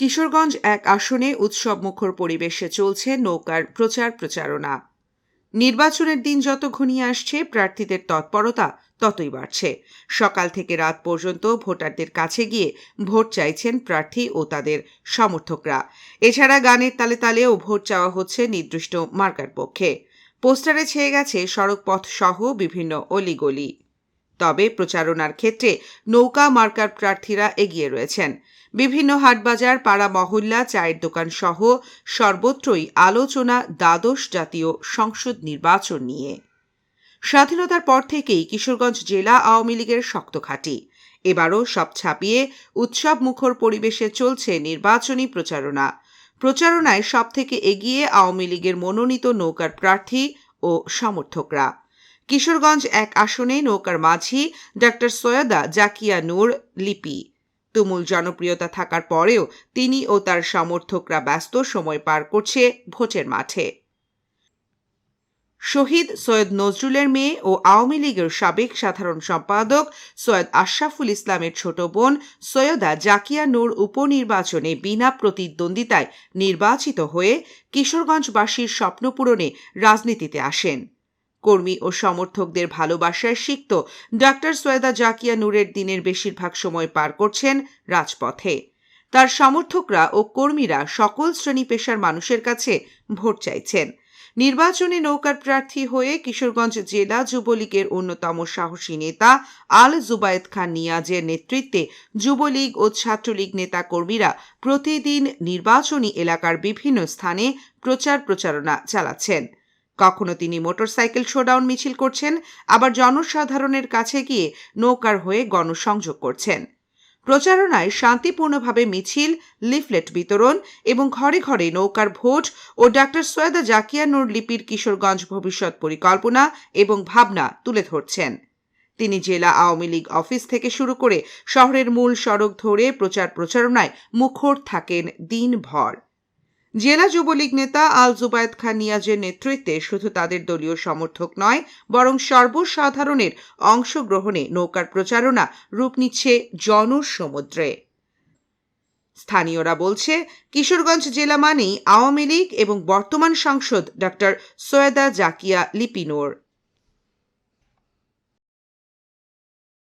কিশোরগঞ্জ এক আসনে উৎসব মুখর পরিবেশে চলছে নৌকার প্রচার প্রচারণা। নির্বাচনের দিন যত ঘনিয়ে আসছে, প্রার্থীদের তৎপরতা ততই বাড়ছে। সকাল থেকে রাত পর্যন্ত ভোটারদের কাছে গিয়ে ভোট চাইছেন প্রার্থী ও তাদের সমর্থকরা। এছাড়া গানের তালে তালেও ভোট চাওয়া হচ্ছে নির্দিষ্ট মার্কার পক্ষে। পোস্টারে ছেয়ে গেছে সড়ক পথ সহ বিভিন্ন অলিগলি। তবে প্রচারণার ক্ষেত্রে নৌকা মার্কার প্রার্থীরা এগিয়ে রয়েছেন। বিভিন্ন হাটবাজার, পাড়া মহল্লা, চায়ের দোকান সহ সর্বত্রই আলোচনা, দ্বাদশ জাতীয় সংসদ নির্বাচন নিয়ে। স্বাধীনতার পর থেকেই কিশোরগঞ্জ জেলা আওয়ামী লীগের শক্ত ঘাঁটি এবারও সব ছাপিয়ে উৎসব মুখর পরিবেশে চলছে নির্বাচনী প্রচারণা। প্রচারণায় সব থেকে এগিয়ে আওয়ামী লীগের মনোনীত নৌকার প্রার্থী ও সমর্থকরা। কিশোরগঞ্জ এক আসনে নৌকার মাঝি ডাক্তার সৈয়দা জাকিয়া নূর লিপি। তুমুল জনপ্রিয়তা থাকার পরেও তিনি ও তার সমর্থকরা ব্যস্ত সময় পার করছে ভোটের মাঠে। শহীদ সৈয়দ নজরুলের মেয়ে ও আওয়ামী লীগের সাবেক সাধারণ সম্পাদক সৈয়দ আশরাফুল ইসলামের ছোট বোন সৈয়দা জাকিয়া নূর উপনির্বাচনে বিনা প্রতিদ্বন্দ্বিতায় নির্বাচিত হয়ে কিশোরগঞ্জবাসীর স্বপ্ন পূরণে রাজনীতিতে আসেন। কর্মী ও সমর্থকদের ভালোবাসায় সিক্ত ডাক্তার সৈয়দা জাকিয়া নূরের দিনের বেশিরভাগ সময় পার করছেন রাজপথে। তার সমর্থকরা ও কর্মীরা সকল শ্রেণি পেশার মানুষের কাছে ভোট চাইছেন। নির্বাচনে নৌকার প্রার্থী হয়ে কিশোরগঞ্জ জেলা যুবলীগের অন্যতম সাহসী নেতা আল জুবায়েদ খান নিয়াজের নেতৃত্বে যুবলীগ ও ছাত্রলীগ নেতা কর্মীরা প্রতিদিন নির্বাচনী এলাকার বিভিন্ন স্থানে প্রচার প্রচারণা চালাচ্ছেন। কখনো তিনি মোটরসাইকেল শোডাউন মিছিল করছেন, আবার জনসাধারণের কাছে গিয়ে নৌকার হয়ে গণসংযোগ করছেন। প্রচারণায় শান্তিপূর্ণভাবে মিছিল, লিফলেট বিতরণ এবং ঘরে ঘরে নৌকার ভোট ও ডাক্তার সৈয়দা জাকিয়া নূর লিপির কিশোরগঞ্জ ভবিষ্যৎ পরিকল্পনা এবং ভাবনা তুলে ধরছেন। তিনি জেলা আওয়ামী লীগ অফিস থেকে শুরু করে শহরের মূল সড়ক ধরে প্রচার প্রচারণায় মুখর থাকেন দিনভর। জেলা যুবলীগ নেতা আল জুবায়দ খান নিয়াজের নেতৃত্বে শুধু তাদের দলীয় সমর্থক নয়, বরং সর্বসাধারণের অংশগ্রহণে নৌকার প্রচারণা রূপ নিচ্ছে জনসমুদ্রে। স্থানীয়রা বলছে, কিশোরগঞ্জ জেলা মানেই আওয়ামী লীগ এবং বর্তমান সাংসদ ডক্টর সৈয়দা জাকিয়া লিপিনোর।